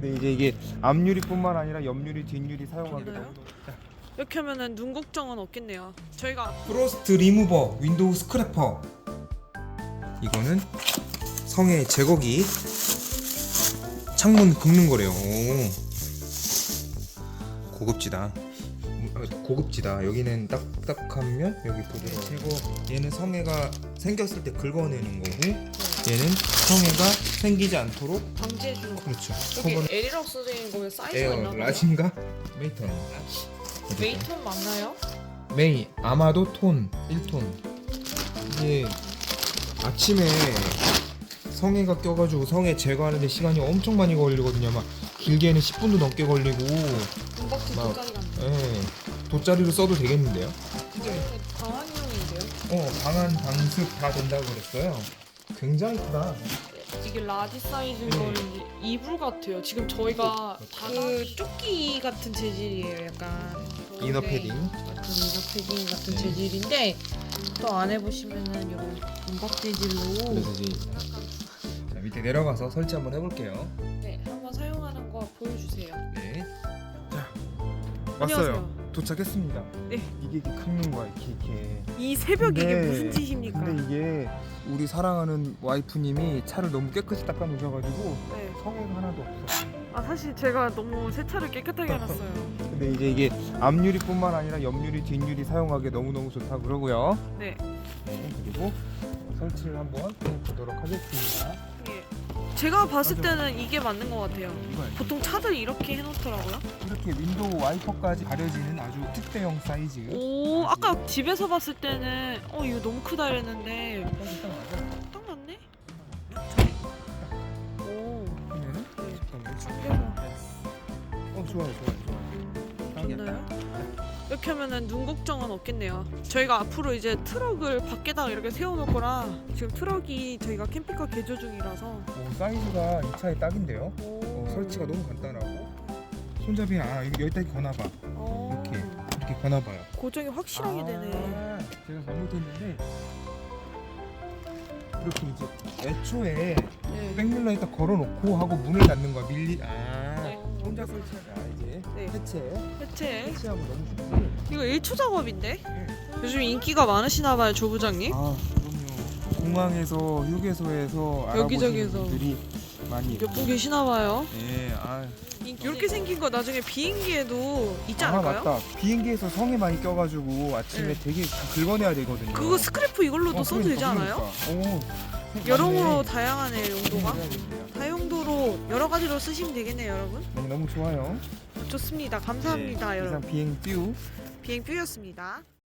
근데 이제 이게 앞유리뿐만 아니라 옆유리, 뒷유리? 너무 자, 이렇게 하면은 눈 걱정은 없겠네요. 저희가 프로스트 리무버 윈도우 스크래퍼. 이거는 성의 제거기. 창문 긁는 거래요. 오. 고급지다. 음, 아, 고급지다. 여기는 딱딱하면 여기 부드러워 제거 얘는 성애가 생겼을 때 긁어내는 거고 얘는 성애가 생기지 않도록 방지해주는 거. 그렇죠 여기 써져 있는 거왜 사이즈가 에어 있나. 라진가 메이턴 웨이톤 맞나요? 메이 아마도 톤 1톤 이게 아침에 성애가 껴가지고 성애 제거하는데 시간이 엄청 많이 걸리거든요 막 길게는 10분도 넘게 걸리고 금박지 막- 돗자리 같네. 예 돗자리로 써도 되겠는데요 방한용인데요? 어 방한 방습 다 된다고 그랬어요 굉장히 크다 이게 라지 사이즈인 네. 거는 이불 같아요. 지금 저희가 그 조끼 같은 재질이에요. 약간 이너 패딩 같은 이너 패딩 같은 네. 재질인데 또 안에 보시면은 이런 금박 재질로 그래서 이제 자, 밑에 내려가서 설치 한번 해볼게요 네 한번 사용하는 거 보여주세요. 네. 자 안녕하세요. 도착했습니다 네. 이게 이렇게 긁는 거야 이렇게 이렇게 이 새벽에 이게 근데- 무슨 짓입니까? 근데 이게 우리 사랑하는 와이프님이 차를 너무 깨끗이 닦아 놓으셔가지고 네. 성애가 하나도 없어. 아 사실 제가 너무 세차를 깨끗하게 해놨어요. 근데 이제 이게 앞유리뿐만 아니라 옆유리, 뒷유리 사용하기 너무 너무 좋다 그러고요. 네. 네, 그리고 설치를 한번 해보도록 하겠습니다. 예. 제가 봤을. 때는 이게 맞는 것 같아요. 보통 차들 이렇게 해놓더라고요. 이렇게 윈도우 와이퍼까지 가려지는 아주 특대형 사이즈. 오 아까 집에서 봤을 때는 어 이거 너무 크다 이랬는데 일단 맞아. 딱 맞네. 오 그러면은 네. 잠깐만. 집에서 어 좋아요, 좋아요, 좋아요. 딱이야. 좋나요? 이렇게 하면은 눈 걱정은 없겠네요. 저희가 앞으로 이제 트럭을 밖에다가 이렇게 세워놓을 거라 지금 트럭이 저희가 캠핑카 개조 중이라서 오, 사이즈가 이 차에 딱인데요. 오. 어, 설치가 너무 간단하고 손잡이 아 이거 여기다 거나봐. 어. 이렇게. 이렇게 거나봐요. 고정이 확실하게 되네. 아, 제가 잘못했는데 이렇게 이제 애초에 네. 백밀러에다 걸어놓고 하고 문을 닫는 거야 밀리 아 네. 혼자 설치하자 이제 네. 해체 해체. 해체하고 너무 좋지 이거 1초 작업인데? 네. 요즘 인기가 많으시나 봐요, 조 부장님. 아 그럼요 공항에서 휴게소에서 여기저기에서. 분들이 많이 몇 분 계시나 봐요. 예아 이렇게 생긴 거 나중에 비행기에도 있지 아 않을까요? 맞다 비행기에서 성에 많이 껴가지고 아침에 네. 되게 긁어내야 되거든요 그거 스크래프 이걸로도 어, 써도 그러니까, 되지 않아요? 그러니까. 오 여러모로. 다양하네 용도가. 여러 가지로 쓰시면 되겠네요, 여러분. 너무 너무 좋아요 좋습니다. 감사합니다, 네, 여러분. 비행 뷰 비행 뷰였습니다.